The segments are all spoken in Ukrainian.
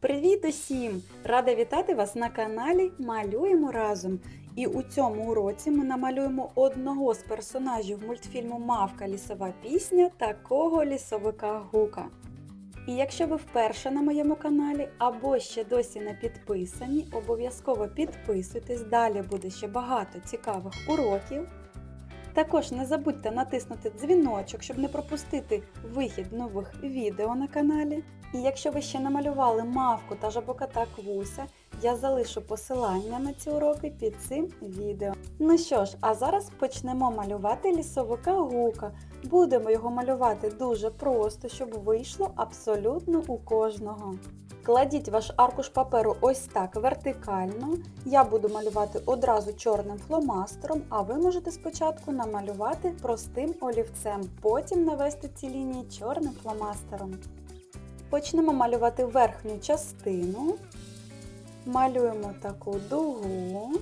Привіт усім! Рада вітати вас на каналі Малюємо разом. І у цьому уроці ми намалюємо одного з персонажів мультфільму Мавка лісова пісня такого лісовика Гука. І якщо ви вперше на моєму каналі або ще досі не підписані, обов'язково підписуйтесь, далі буде ще багато цікавих уроків. Також не забудьте натиснути дзвіночок, щоб не пропустити вихід нових відео на каналі. І якщо ви ще не малювали мавку та жабокота Квуся, я залишу посилання на ці уроки під цим відео. Ну що ж, а зараз почнемо малювати лісовика гука. Будемо його малювати дуже просто, щоб вийшло абсолютно у кожного. Кладіть ваш аркуш паперу ось так вертикально. Я буду малювати одразу чорним фломастером, а ви можете спочатку намалювати простим олівцем, потім навести ці лінії чорним фломастером. Почнемо малювати верхню частину. Малюємо таку дугу.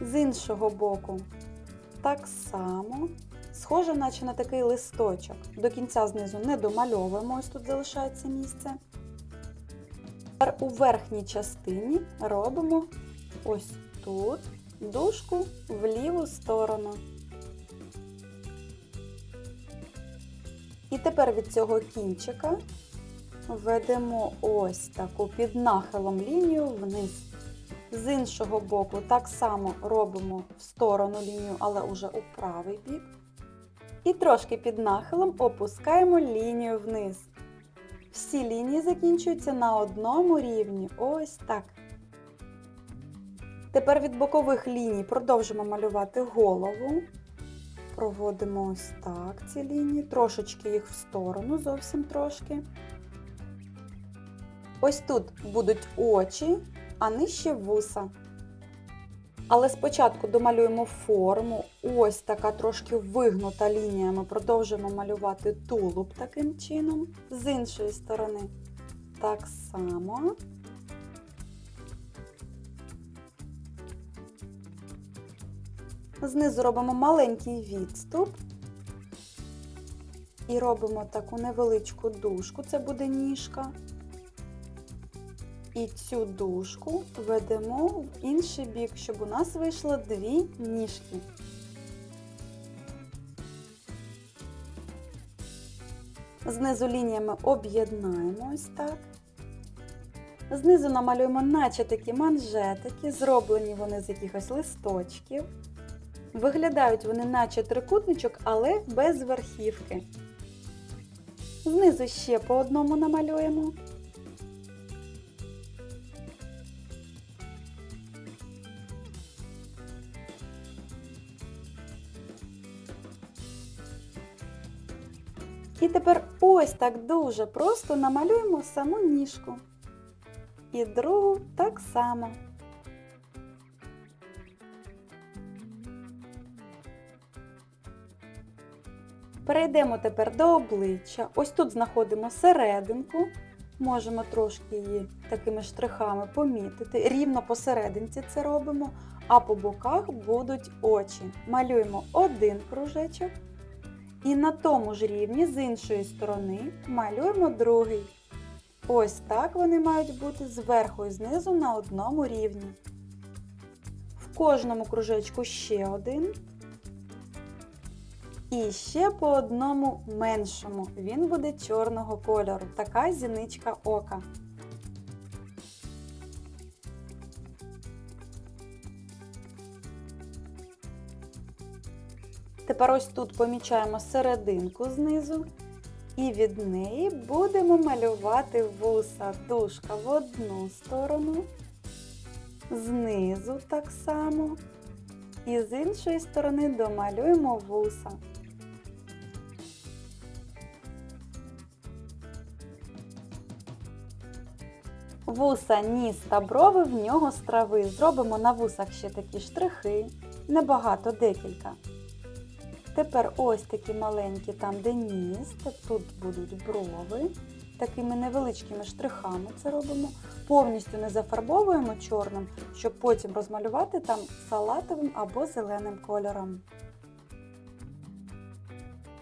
З іншого боку так само. Схоже, наче на такий листочок. До кінця знизу не домальовуємо, ось тут залишається місце. Тепер у верхній частині робимо ось тут дужку в ліву сторону. І тепер від цього кінчика ведемо ось таку під нахилом лінію вниз. З іншого боку так само робимо в сторону лінію, але уже у правий бік. І трошки під нахилом опускаємо лінію вниз. Всі лінії закінчуються на одному рівні. Ось так. Тепер від бокових ліній продовжимо малювати голову. Проводимо ось так ці лінії, трошечки їх в сторону, зовсім трошки. Ось тут будуть очі, а нижче вуса. Але спочатку домалюємо форму. Ось така трошки вигнута лінія. Ми продовжуємо малювати тулуб таким чином. З іншої сторони так само. Знизу робимо маленький відступ. І робимо таку невеличку дужку, це буде ніжка. І цю дужку ведемо в інший бік, щоб у нас вийшло дві ніжки. Знизу лініями об'єднаємо ось так. Знизу намалюємо наче такі манжетики, зроблені вони з якихось листочків. Виглядають вони наче трикутничок, але без верхівки. Знизу ще по одному намалюємо. І тепер ось так дуже просто намалюємо саму ніжку. І другу так само. Перейдемо тепер до обличчя. Ось тут знаходимо серединку. Можемо трошки її такими штрихами помітити. Рівно посерединці це робимо, а по боках будуть очі. Малюємо один кружечок. І на тому ж рівні з іншої сторони малюємо другий. Ось так вони мають бути зверху і знизу на одному рівні. В кожному кружечку ще один. І ще по одному меншому. Він буде чорного кольору. Така зіничка ока. Тепер ось тут помічаємо серединку знизу. І від неї будемо малювати вуса. Дужка в одну сторону, знизу так само. І з іншої сторони домалюємо вуса. Вуса, ніс та брови в нього з трави. Зробимо на вусах ще такі штрихи. Небагато, декілька. Тепер ось такі маленькі, там де ніс, тут будуть брови. Такими невеличкими штрихами це робимо. Повністю не зафарбовуємо чорним, щоб потім розмалювати там салатовим або зеленим кольором.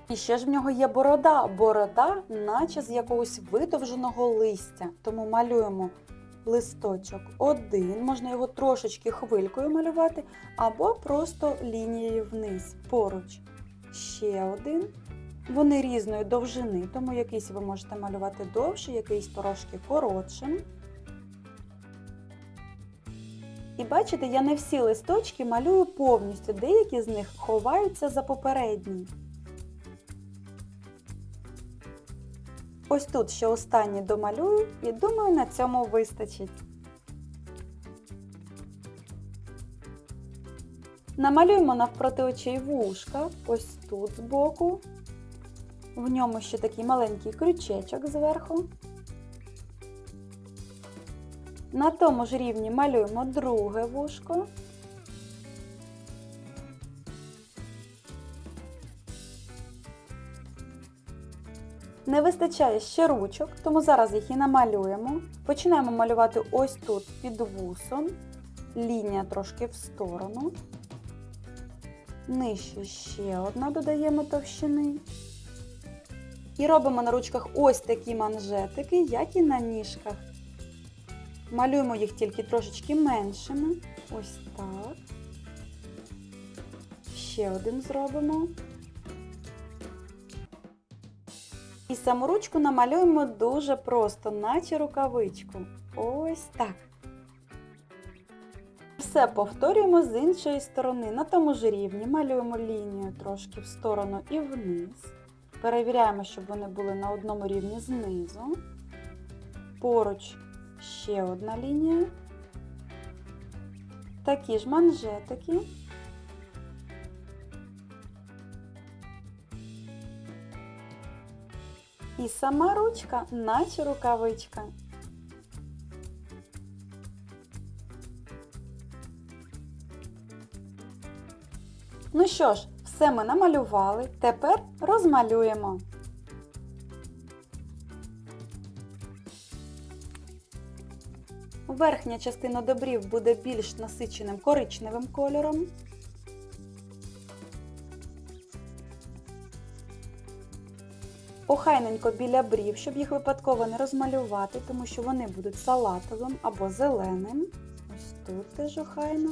І ще ж в нього є борода. Борода, наче з якогось видовженого листя. Тому малюємо листочок один, можна його трошечки хвилькою малювати, або просто лінією вниз, поруч. Ще один. Вони різної довжини, тому якийсь ви можете малювати довше, якийсь трошки коротшим. І бачите, я не всі листочки малюю повністю, деякі з них ховаються за попередній. Ось тут ще останній домалюю і думаю, на цьому вистачить. Намалюємо навпроти очей вушка, ось тут збоку. В ньому ще такий маленький крючечок зверху. На тому ж рівні малюємо друге вушко. Не вистачає ще ручок, тому зараз їх і намалюємо. Починаємо малювати ось тут під вусом. Лінія трошки в сторону. Нижче ще одна додаємо товщини. І робимо на ручках ось такі манжетики, як і на ніжках. Малюємо їх тільки трошечки меншими. Ось так. Ще один зробимо. І саму ручку намалюємо дуже просто, наче рукавичку. Ось так. Все повторюємо з іншої сторони. На тому ж рівні малюємо лінію трошки в сторону і вниз. Перевіряємо, щоб вони були на одному рівні знизу. Поруч ще одна лінія. Такі ж манжетики. І сама ручка, наче рукавичка. Що ж, все ми намалювали. Тепер розмалюємо. Верхня частина добрів буде більш насиченим коричневим кольором. Охайненько біля брів, щоб їх випадково не розмалювати, тому що вони будуть салатовим або зеленим. Ось тут теж охайно.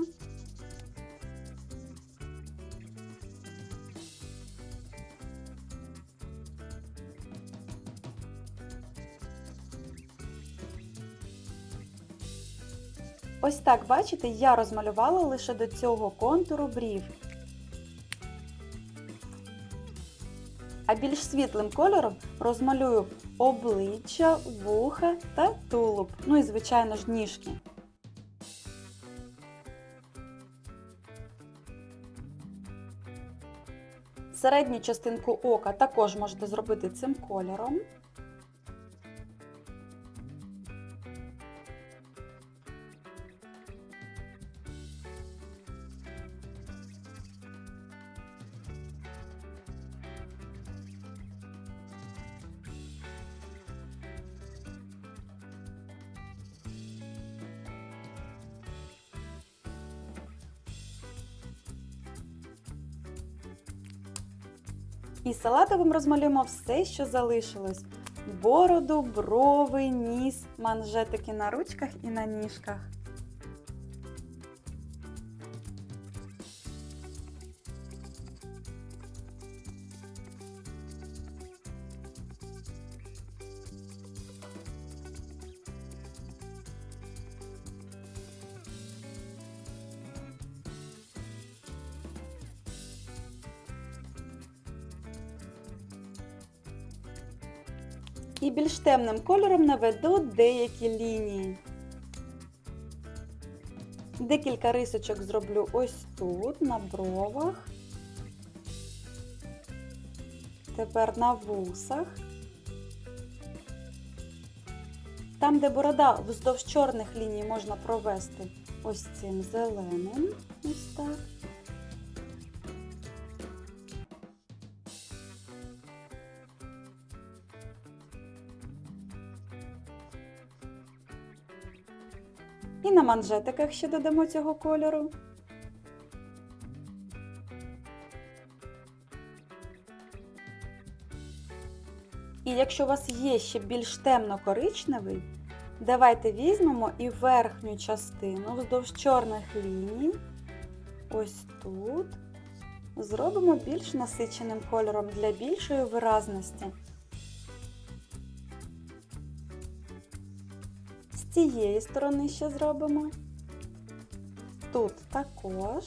Ось так, бачите, я розмалювала лише до цього контуру брів. А більш світлим кольором розмалюю обличчя, вуха та тулуб. Ну і, звичайно ж, ніжки. Середню частинку ока також можете зробити цим кольором. І салатовим розмалюємо все, що залишилось. Бороду, брови, ніс, манжетики на ручках і на ніжках. І більш темним кольором наведу деякі лінії. Декілька рисочок зроблю ось тут, на бровах. Тепер на вусах. Там, де борода вздовж чорних ліній можна провести ось цим зеленим. Ось так. І на манжетиках ще додамо цього кольору. І якщо у вас є ще більш темно-коричневий, давайте візьмемо і верхню частину вздовж чорних ліній, ось тут, зробимо більш насиченим кольором для більшої виразності. З цієї сторони ще зробимо. Тут також.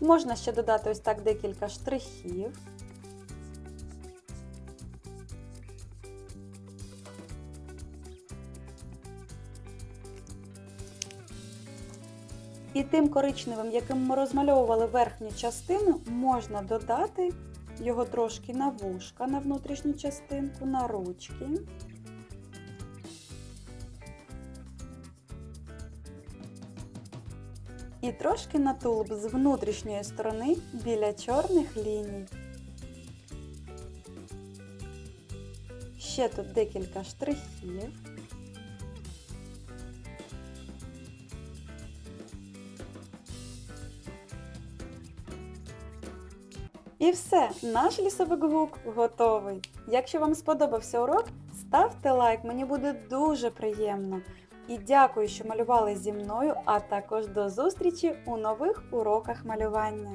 Можна ще додати ось так декілька штрихів. І тим коричневим, яким ми розмальовували верхню частину, можна додати його трошки на вушка, на внутрішню частинку, на ручки. І трошки на тулуб з внутрішньої сторони біля чорних ліній. Ще тут декілька штрихів. І все, наш лісовик гук готовий. Якщо вам сподобався урок, ставте лайк, мені буде дуже приємно. І дякую, що малювали зі мною, а також до зустрічі у нових уроках малювання.